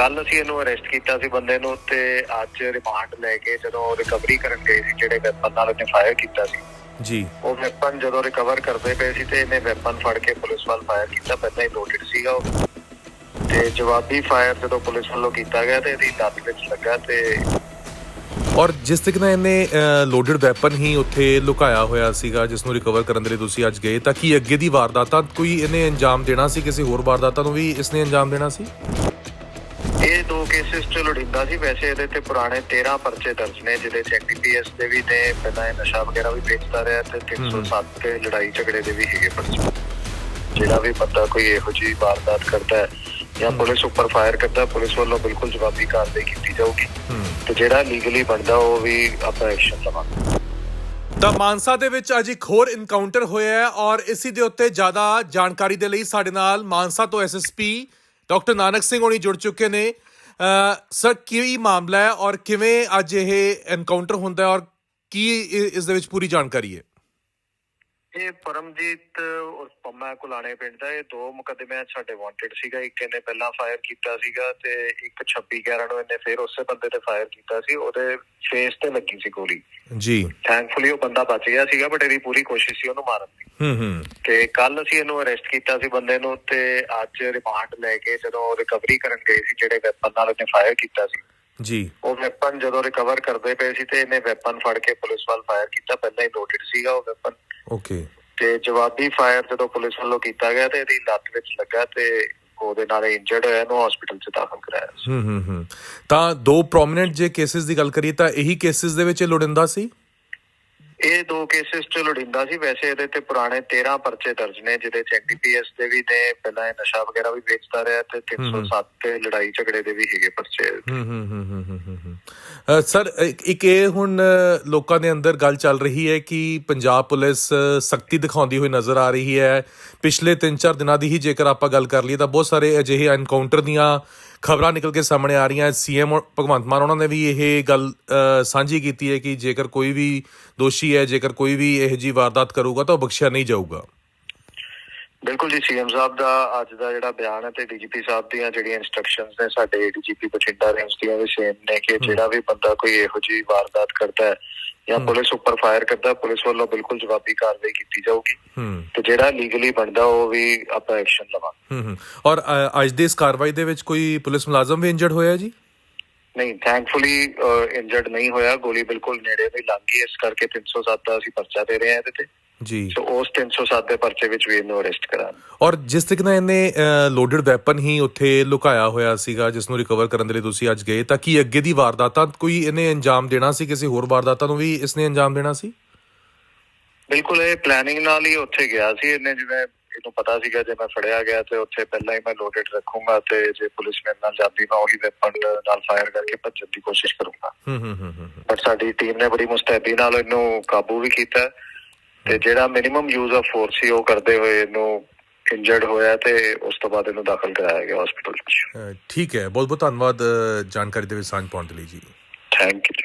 ਕੱਲ ਅਸੀਂ ਇਹਨੂੰ ਅਰੈਸਟ ਕੀਤਾ ਸੀ ਬੰਦੇ ਨੂੰ ਤੇ ਅੱਜ ਰਿਮਾਂਡ ਲੈ ਕੇ ਜਦੋਂ ਰਿਕਵਰੀ ਕਰਨ ਗਏ ਸੀ ਜਿਹੜੇ ਵੈਪਨ ਨਾਲ ਇਹਨੇ ਫਾਇਰ ਕੀਤਾ ਸੀ। ਜੀ। ਉਹ ਵੈਪਨ ਜਦੋਂ ਰਿਕਵਰ ਕਰਦੇ ਪਏ ਸੀ ਤੇ ਇਹਨੇ ਵੈਪਨ ਫੜ ਕੇ ਪੁਲਿਸ ਵੱਲ ਫਾਇਰ ਕੀਤਾ ਪਹਿਲਾਂ ਹੀ ਲੋਡਡ ਸੀਗਾ ਉਹ। ਤੇ ਜਵਾਬੀ ਫਾਇਰ ਜਦੋਂ ਪੁਲਿਸ ਵੱਲੋਂ ਕੀਤਾ ਗਿਆ ਤੇ ਇਹਦੀ ਲੱਤ ਵਿੱਚ ਲੱਗਾ ਤੇ ਔਰ ਜਿਸ ਤੱਕ ਨਾ ਇਹਨੇ ਲੋਡਡ ਵੈਪਨ ਹੀ ਉੱਥੇ ਲੁਕਾਇਆ ਹੋਇਆ ਸੀਗਾ ਜਿਸ ਨੂੰ ਰਿਕਵਰ ਕਰਨ ਦੇ ਲਈ ਤੁਸੀਂ ਅੱਜ ਗਏ ਤਾਂ ਕੀ ਅੱਗੇ ਦੀ ਵਾਰਦਾਤਾਂ ਕੋਈ ਇਹਨੇ ਅੰਜਾਮ ਦੇਣਾ ਸੀ ਕਿਸੇ ਹੋਰ ਵਾਰਦਾਤਾਂ ਨੂੰ ਵੀ ਇਸਨੇ ਅੰਜਾਮ ਦੇਣਾ ਸੀ? ਇਹ ਦੋ ਕੇਸਿਸ ਚ ਲੋੜਿੰਦਾ ਸੀ। ਵੈਸੇ ਇਹਦੇ ਤੇ ਪੁਰਾਣੇ 13 ਪਰਚੇ ਦਰਜ ਨੇ ਜਿਹਦੇ ਚ ਐਨਡੀਪੀਐਸ ਦੇ ਵੀ ਨੇ ਪਹਿਲਾਂ ਇਹ ਨਸ਼ਾ ਵਗੈਰਾ ਵੀ ਵੇਚਦਾ ਰਿਹਾ ਤੇ 307 ਤੇ ਲੜਾਈ ਝਗੜੇ ਦੇ ਵੀ ਹੈਗੇ ਪਰਚੇ। ਜਿਹੜਾ ਵੀ ਬੰਦਾ ਕੋਈ ਇਹੋ ਜਿਹੀ ਵਾਰਦਾਤ ਕਰਦਾ ਹੈ ਜਾਂ ਪੁਲਿਸ ਉੱਪਰ ਫਾਇਰ ਕਰਦਾ ਪੁਲਿਸ ਵੱਲੋਂ ਬਿਲਕੁਲ ਜਵਾਬੀ ਕਾਰਵਾਈ ਕੀਤੀ ਜਾਊਗੀ। ਤੇ ਜਿਹੜਾ ਲੀਗਲੀ ਬਣਦਾ ਉਹ ਵੀ ਆਪਾਂ ਐਕਸ਼ਨ ਲਵਾਂਗੇ। ਤਾਂ ਮਾਨਸਾ ਦੇ ਵਿੱਚ ਅੱਜ ਇੱਕ ਹੋਰ ਇਨਕਾਊਂਟਰ ਹੋਇਆ ਹੈ ਔਰ ਇਸੇ ਦੇ ਉੱਤੇ ਜ਼ਿਆਦਾ ਜਾਣਕਾਰੀ ਦੇ ਲਈ ਸਾਡੇ ਨਾਲ ਮਾਨਸਾ ਤੋਂ ਐਸਐਸਪੀ ਡਾਕਟਰ ਨਾਨਕ ਸਿੰਘ ਹੋਣੀ ਜੁੜ ਚੁੱਕੇ ਨੇ। ਸਰ, ਕੀ ਮਾਮਲਾ ਹੈ ਔਰ ਕਿਵੇਂ ਅੱਜ ਇਹ ਐਨਕਾਊਂਟਰ ਹੁੰਦਾ ਹੈ ਔਰ ਕੀ ਇਸ ਦੇ ਵਿੱਚ ਪੂਰੀ ਜਾਣਕਾਰੀ ਹੈ? ਇਹ ਪਰਮਜੀਤ ਉਰਫ ਪੰਮਾ ਕੁਲਾਣੇ ਪਿੰਡ ਦਾ ਇਹ ਦੋ ਮੁਕੱਦਮਿਆਂ 'ਚ ਸਾਡੇ ਵਾਂਟਡ ਸੀਗਾ। ਇੱਕ ਇਹਨੇ ਪਹਿਲਾਂ ਫਾਇਰ ਕੀਤਾ ਸੀਗਾ ਤੇ ਇੱਕ 26 11 ਨੂੰ ਇਹਨੇ ਫਿਰ ਉਸੇ ਬੰਦੇ ਤੇ ਫਾਇਰ ਕੀਤਾ ਸੀ। ਉਹਦੇ ਫੇਸ ਤੇ ਲੱਗੀ ਸੀ ਗੋਲੀ। ਜੀ। ਥੈਂਕਫੁਲੀ ਉਹ ਬੰਦਾ ਬਚ ਗਿਆ ਸੀਗਾ ਬਟ ਇਹਦੀ ਪੂਰੀ ਕੋਸ਼ਿਸ਼ ਸੀ ਉਹਨੂੰ ਮਾਰਨ ਦੀ। ਹੂੰ ਹੂੰ। ਤੇ ਕੱਲ ਅਸੀਂ ਇਹਨੂੰ ਅਰੈਸਟ ਕੀਤਾ ਸੀ ਬੰਦੇ ਨੂੰ ਤੇ ਅੱਜ ਰਿਮਾਂਡ ਲੈ ਕੇ ਜਦੋਂ ਰਿਕਵਰੀ ਕਰਨ ਗਏ ਸੀ ਜਿਹੜੇ ਵੈਪਨ ਨਾਲ ਇਹਨੇ ਫਾਇਰ ਕੀਤਾ ਸੀ। ਜੀ। ਉਹ ਵੈਪਨ ਜਦੋਂ ਰਿਕਵਰ ਕਰਦੇ ਪਏ ਸੀ ਤੇ ਇਹਨੇ ਵੈਪਨ ਫੜ ਕੇ ਪੁਲਿਸ ਵੱਲ ਫਾਇਰ ਕੀਤਾ। ਪਹਿਲਾਂ ਹੀ ਲੋਡਡ ਸੀਗਾ ਉਹ ਵੈਪਨ ਓਕੇ ਤੇ ਜਵਾਬੀ ਫਾਇਰ ਜਦੋਂ ਪੁਲਿਸ ਵੱਲੋਂ ਕੀਤਾ ਗਿਆ ਤੇ ਇਹਦੀ ਲੱਤ ਵਿੱਚ ਲੱਗਾ ਤੇ ਉਹਦੇ ਨਾਲ ਇੰਜਰਡ ਹੋਇਆ ਇਹਨੂੰ ਹਸਪੀਟਲ 'ਚ ਦਾਖਲ ਕਰਾਇਆ। ਹੂੰ ਹੂੰ ਹੂੰ। ਤਾਂ ਦੋ ਪ੍ਰੋਮਿਨੈਂਟ ਜੇ ਕੇਸਿਸ ਦੀ ਗੱਲ ਕਰੀਏ ਤਾਂ ਇਹੀ ਕੇਸਿਸ ਦੇ ਵਿੱਚ ਲੋੜਿੰਦਾ ਸੀ? ਇਹ ਦੋ ਕੇਸਿਸ ਚ ਲੋੜਿੰਦਾ ਸੀ। ਵੈਸੇ ਇਹਦੇ ਤੇ ਪੁਰਾਣੇ 13 ਪਰਚੇ ਦਰਜ ਨੇ ਜਿਹਦੇ ਚ ਐਨਡੀਪੀਐਸ ਦੇ ਵੀ ਨੇ ਪਹਿਲਾਂ ਇਹ ਨਸ਼ਾ ਵਗੈਰਾ ਵੀ ਵੇਚਦਾ ਰਿਹਾ ਤੇ 307 ਤੇ ਲੜਾਈ ਝਗੜੇ ਦੇ ਵੀ ਹੈਗੇ ਪਰਚੇ। ਹੂੰ ਹੂੰ ਹੂੰ ਹੂੰ ਸਰ ਇੱਕ ਇਹ ਹੁਣ ਲੋਕਾਂ ਦੇ ਅੰਦਰ ਗੱਲ ਚੱਲ ਰਹੀ ਹੈ ਕਿ ਪੰਜਾਬ ਪੁਲਿਸ ਸਖਤੀ ਦਿਖਾਉਂਦੀ ਹੋਈ ਨਜ਼ਰ ਆ ਰਹੀ ਹੈ। ਪਿਛਲੇ 3-4 ਦਿਨਾਂ ਦੀ ਹੀ ਜੇਕਰ ਆਪਾਂ ਗੱਲ ਕਰ ਲਈਏ ਤਾਂ ਬਹੁਤ ਸਾਰੇ ਅਜਿਹੇ ਐਨਕਾਊਂਟਰ ਦੀਆਂ ਖਬਰਾਂ ਨਿਕਲ ਕੇ ਸਾਹਮਣੇ ਆ ਰਹੀਆਂ। ਸੀਐਮ ਭਗਵੰਤ ਮਾਨ, ਉਹਨਾਂ ਨੇ ਵੀ ਇਹ ਗੱਲ ਸਾਂਝੀ ਕੀਤੀ ਹੈ ਕਿ ਜੇਕਰ ਕੋਈ ਵੀ ਦੋਸ਼ੀ ਹੈ, ਜੇਕਰ ਕੋਈ ਵੀ ਇਹੋ ਜੀ ਵਾਰਦਾਤ ਕਰੂਗਾ ਤਾਂ ਉਹ ਬਖਸ਼ਿਆ ਨਹੀਂ ਜਾਊਗਾ। ਬਿਲਕੁਲ ਜੀ ਸੀਐਮ ਸਾਹਿਬ ਦਾ ਅੱਜ ਦਾ ਜਿਹੜਾ ਬਿਆਨ ਹੈ ਤੇ ਡੀਜੀਪੀ ਸਾਹਿਬ ਦੀਆਂ ਜਿਹੜੀਆਂ ਇਨਸਟਰਕਸ਼ਨਸ ਨੇ ਸਾਡੇ ਡੀਜੀਪੀ ਬਠਿੰਡਾ ਰੇਂਜ ਦੀਆਂ ਵੀ ਸੇਮ ਨੇ ਕਿ ਜਿਹੜਾ ਵੀ ਬੰਦਾ ਕੋਈ ਇਹੋ ਜਿਹੀ ਵਾਰਦਾਤ ਕਰਦਾ ਹੈ ਜਾਂ ਪੁਲਿਸ ਉੱਪਰ ਫਾਇਰ ਕਰਦਾ ਪੁਲਿਸ ਵੱਲੋਂ ਬਿਲਕੁਲ ਜਵਾਬੀ ਕਾਰਵਾਈ ਕੀਤੀ ਜਾਊਗੀ ਤੇ ਜਿਹੜਾ ਲੀਗਲੀ ਬਣਦਾ ਉਹ ਵੀ ਆਪਾਂ ਐਕਸ਼ਨ ਲਵਾਂਗੇ। ਔਰ ਅੱਜ ਦੇ ਇਸ ਕਾਰਵਾਈ ਦੇ ਵਿੱਚ ਕੋਈ ਪੁਲਿਸ ਮੁਲਾਜ਼ਮ ਵੀ ਇੰਜਰਡ ਹੋਇਆ ਜੀ? ਨਹੀਂ ਥੈਂਕਫੁਲੀ ਇੰਜਰਡ ਨਹੀਂ ਹੋਇਆ। ਗੋਲੀ ਬਿਲਕੁਲ ਨੇੜੇ ਨਹੀਂ ਲੱਗੀ ਇਸ ਕਰਕੇ 307 ਦਾ ਅਸੀਂ ਪਰਚਾ ਦੇ ਰਹੇ ਹਾਂ ਇਹਦੇ ਤੇ। ਜੀ। ਸੋ ਉਸ 307 ਦੇ ਪਰਚੇ ਵਿੱਚ ਵੀ ਇਹਨੂੰ ਅਰੈਸਟ ਕਰਾਂਗੇ ਔਰ ਜਿਸ ਤੱਕ ਨਾ ਇਹਨੇ ਲੋਡਡ ਵੈਪਨ ਹੀ ਉੱਥੇ ਲੁਕਾਇਆ ਹੋਇਆ ਸੀਗਾ ਜਿਸ ਨੂੰ ਰਿਕਵਰ ਕਰਨ ਦੇ ਲਈ ਤੁਸੀਂ ਅੱਜ ਗਏ ਤਾਂ ਕੀ ਅੱਗੇ ਦੀ ਵਾਰਦਾਤਾਂ ਕੋਈ ਇਹਨੇ ਅੰਜਾਮ ਦੇਣਾ ਸੀ ਕਿਸੇ ਹੋਰ ਵਾਰਦਾਤਾਂ ਨੂੰ ਵੀ ਇਸਨੇ ਅੰਜਾਮ ਦੇਣਾ ਸੀ? ਬਿਲਕੁਲ ਇਹ ਪਲੈਨਿੰਗ ਨਾਲ ਹੀ ਉੱਥੇ ਗਿਆ ਸੀ। ਇਹਨੇ ਜਿਵੇਂ ਇਹਨੂੰ ਪਤਾ ਸੀਗਾ ਜੇ ਮੈਂ ਫੜਿਆ ਗਿਆ ਤੇ ਉੱਥੇ ਪਹਿਲਾਂ ਹੀ ਮੈਂ ਲੋਡਡ ਰੱਖੂੰਗਾ ਤੇ ਜੇ ਪੁਲਿਸ ਮੇਰੇ ਨਾਲ ਜਾਂਦੀ ਮੈਂ ਉਹੀ ਵੈਪਨ ਨਾਲ ਫਾਇਰ ਕਰਕੇ ਭੱਜਣ ਦੀ ਕੋਸ਼ਿਸ਼ ਕਰੂੰਗਾ। ਹੂੰ ਹੂੰ ਹੂੰ ਹੂੰ ਬਟ ਸਾਡੀ ਟੀਮ ਨੇ ਬੜੀ ਮੁਸਤੈਦੀ ਨਾਲ ਇਹਨੂੰ ਕਾਬੂ ਵੀ ਕੀਤਾ। ਤੇ ਜਿਹੜਾ ਮਿਨੀਮਮ ਯੂਜ਼ ਆਫ ਫੋਰਸ ਸੀ ਉਹ ਕਰਦੇ ਹੋਏ ਇਹਨੂੰ ਇੰਜਰਡ ਹੋਇਆ ਤੇ ਉਸ ਤੋਂ ਬਾਅਦ ਇਹਨੂੰ ਦਾਖਲ ਕਰਾਇਆ ਗਿਆ ਹਸਪੀਟਲ ਵਿੱਚ। ਠੀਕ ਹੈ। ਬਹੁਤ ਬਹੁਤ ਧੰਨਵਾਦ ਜਾਣਕਾਰੀ ਦੇ ਵਿੱਚ ਸਾਂਝ ਪਾਉਣ ਦੇ ਲਈ ਜੀ। Thank you